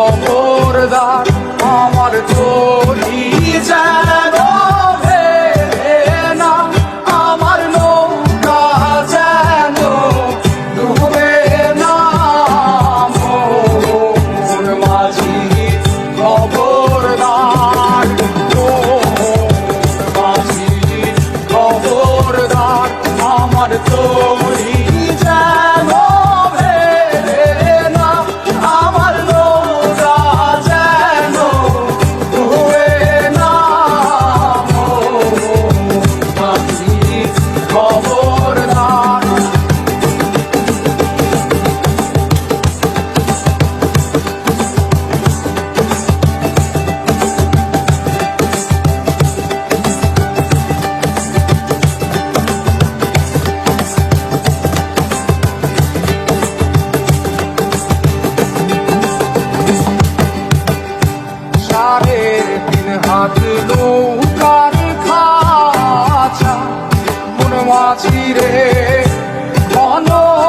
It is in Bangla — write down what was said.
খবরদার, আমার চলি যেন না, আমার নৌকা যেন ডুবে না। মোর মাঝি খবরদার মোর আমার তো চিরে মনো